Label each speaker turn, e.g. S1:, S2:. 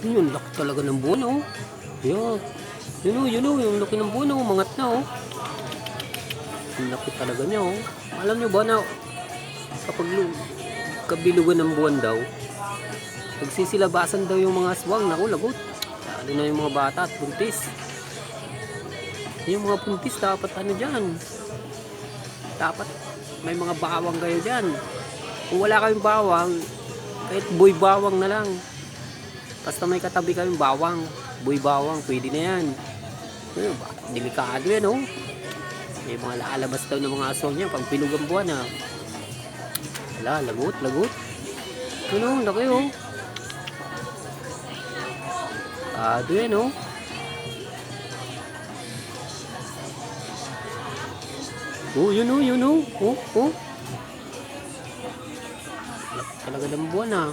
S1: Yun, laki talaga ng buwan, oh. Yan. Yun, oh, yun, oh. Yung laki ng buwan, oh. Mangat na, oh. Ang laki talaga niya, oh. Alam niyo ba na kapag lu- kabilugan ng buwan daw, nagsisilabasan daw yung mga aswang. Naku, lagot. Lalo na yung mga bata at buntis. Yung mga buntis, dapat ano dyan. Dapat may mga bawang kayo dyan. Kung wala kayong bawang, kahit boy bawang na lang. Basta may katabi kayong bawang, boy bawang, pwede na yan. Ano ba? Delikado yan, oh. May mga lalabas daw ng mga aswang yan pag pinugang buwan, ah. Wala, lagot, lagot. Ano, laki, oh. Ado yan, oh. Oh, yun, oh, yun, oh. Oh, oh. Talaga ng buwan, ah.